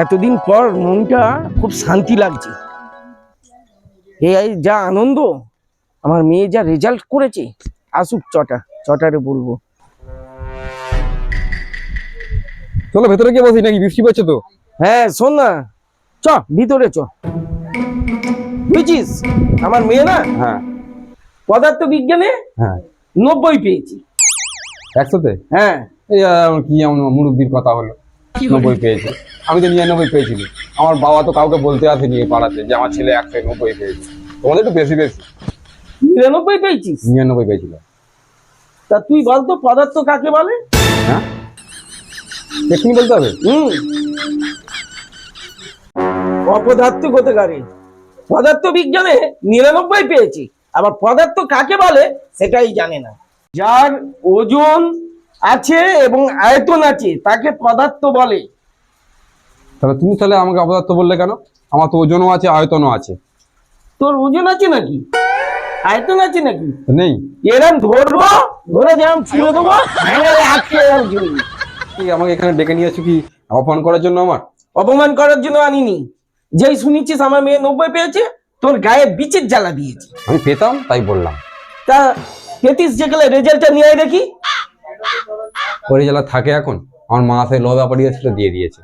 এতদিন পর মনটা খুব শান্তি লাগছে। এই যা আনন্দ আমার মেয়ে যা রেজাল্ট করেছে আসুক চটা চটারে বলব। চলো ভেতরে গিয়ে বসি নাকি? বৃষ্টি পড়ছে তো? হ্যাঁ শোন না। চ ভিতরে চ। বুঝছিস? আমার মেয়ে না? হ্যাঁ। পদার্থ বিজ্ঞানে হ্যাঁ। নব্বই পেয়েছি। একশোতে? হ্যাঁ। কি এমন মুরব্বির কথা হলো? নব্বই পেয়েছে। আমি তো নিরানব্বই পেয়েছিলি। আমার বাবা তো কাউকে বলতে আসেনি এই পাড়াতে যে আমার ছেলে একশো নব্বই পেয়েছে। তোমাদের একটু বেশি বেশি। নিরানব্বই পেয়েছিস? নিরানব্বই পেয়েছিল। তা তুই বলতো পদার্থ কাকে বলে? হ্যাঁ? এক্ষুনি বলতে হবে। হুম। অপদার্থ কোথাকারে পদার্থ বিজ্ঞানে নিরানব্বই পেয়েছি। আবার পদার্থ কাকে বলে সেটাই জানে না। যার ওজন আছে এবং আয়তন আছে তাকে পদার্থ বলে। তাহলে তুমি তাহলে আমাকে অপদার্থ বললে কেন? আমার তো ওজনও আছে আয়তনও আছে। তোর ওজন আছে নাকি? আয়তন আছে নাকি? নেই। এরম ধরবো ধরে যেরম ছুঁড়ে দেবো এরম কি আমাকে এখানে ডেকে নিয়ে এসছো কি? অপমান করার জন্য আমার? অপমান করার জন্য আনিনি। যেই শুনেছিস আমার মেয়ে নব্বই পেয়েছে তোর গায়ে বিচের জ্বালা দিয়েছে। আমি পেতাম তাই বললাম। তা পেতিস যেগুলো রেজাল্টটা নিয়ে দেখি। ওই জেলা থাকে এখন? আমার মা সে লবা পাঠিয়েছিল দিয়ে দিয়েছে।